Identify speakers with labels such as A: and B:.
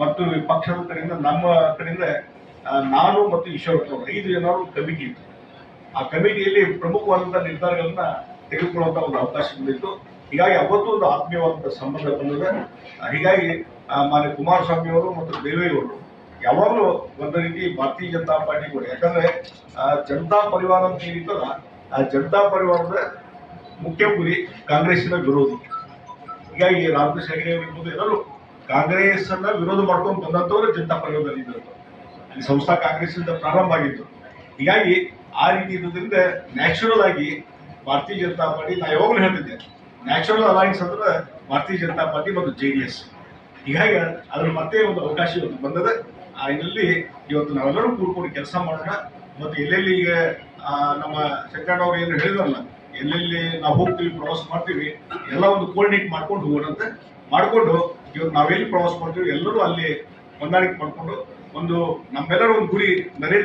A: ಮತ್ತು ಪಕ್ಷದ ಕಡೆಯಿಂದ ನಮ್ಮ ಕಡೆಯಿಂದ ನಾನು ಮತ್ತು ಈಶ್ವರಪ್ಪ ಐದು ಜನರು ಕಮಿಟಿ ಇತ್ತು. ಆ ಕಮಿಟಿಯಲ್ಲಿ ಪ್ರಮುಖವಾದಂತಹ ನಿರ್ಧಾರಗಳನ್ನ ತೆಗೆದುಕೊಳ್ಳುವಂತ ಒಂದು ಅವಕಾಶ ಬಂದಿತ್ತು. ಹೀಗಾಗಿ ಅವತ್ತು ಒಂದು ಆತ್ಮೀಯವಾದಂತಹ ಸಂಬಂಧ ಬಂದಿದೆ. ಹೀಗಾಗಿ ಮಾನ್ಯ ಕುಮಾರಸ್ವಾಮಿ ಅವರು ಮತ್ತು ದೇವೇಗೌಡರು ಯಾವಾಗಲೂ ಒಂದು ರೀತಿ ಭಾರತೀಯ ಜನತಾ ಪಾರ್ಟಿ ಕೂಡ. ಯಾಕಂದ್ರೆ ಜನತಾ ಪರಿವಾರ ಅಂತ ಏನಿತ್ತಲ್ಲ, ಆ ಜನತಾ ಪರಿವಾರದ ಮುಖ್ಯ ಗುರಿ ಕಾಂಗ್ರೆಸ್ಸಿನ ವಿರೋಧಿ. ಹೀಗಾಗಿ ರಾಮಕೃಷ್ಣ ಹೆಗಡೆ ಇರ್ಬೋದು ಎಲ್ಲರೂ ಕಾಂಗ್ರೆಸ್ ಅನ್ನ ವಿರೋಧ ಮಾಡ್ಕೊಂಡು ಬಂದಂತವ್ರು ಜನತಾ ಪರಿವಾರದಲ್ಲಿ ಇದ್ದರು. ಸಂಸ್ಥಾ ಕಾಂಗ್ರೆಸ್ ಇಂದ ಪ್ರಾರಂಭ ಆಗಿತ್ತು. ಹೀಗಾಗಿ ಆ ರೀತಿ ಇರೋದ್ರಿಂದ ನ್ಯಾಚುರಲ್ ಆಗಿ ಭಾರತೀಯ ಜನತಾ ಪಾರ್ಟಿ, ನಾ ಯಾವಾಗಲೂ ಹೇಳ್ತಿದ್ದೆ, ನ್ಯಾಚುರಲ್ ಅಲೈನ್ಸ್ ಅಂದ್ರೆ ಭಾರತೀಯ ಜನತಾ ಪಾರ್ಟಿ ಮತ್ತು ಜೆ ಡಿ ಎಸ್. ಹೀಗಾಗಿ ಅದ್ರ ಮತ್ತೆ ಒಂದು ಅವಕಾಶ ಇವತ್ತು ಬಂದದ. ಆ ಇದರಲ್ಲಿ ಇವತ್ತು ನಾವೆಲ್ಲರೂ ಕೂಡ್ಕೊಂಡು ಕೆಲಸ ಮಾಡೋಣ. ಮತ್ತು ಎಲ್ಲೆಲ್ಲಿ ಈಗ ನಮ್ಮ ನಮ್ಮ ಶಂಕರಣ್ಣವ್ರು ಏನು ಹೇಳಿದ್ರಲ್ಲ, ಎಲ್ಲೆಲ್ಲಿ ನಾವು ಹೋಗ್ತೀವಿ, ಪ್ರವಾಸ ಮಾಡ್ತೀವಿ, ಎಲ್ಲ ಒಂದು ಕೋರ್ಡಿನೇಟ್ ಮಾಡ್ಕೊಂಡು ಹೋಗೋಣಂತೆ ಮಾಡಿಕೊಂಡು ಇವತ್ತು ನಾವೆಲ್ಲಿ ಪ್ರವಾಸ ಮಾಡ್ತೀವಿ ಎಲ್ಲರೂ ಅಲ್ಲಿ ಹೊಂದಾಣಿಕೆ ಮಾಡಿಕೊಂಡು ಒಂದು ನಮ್ಮೆಲ್ಲರ ಒಂದು ಗುರಿ ನರೇಂದ್ರ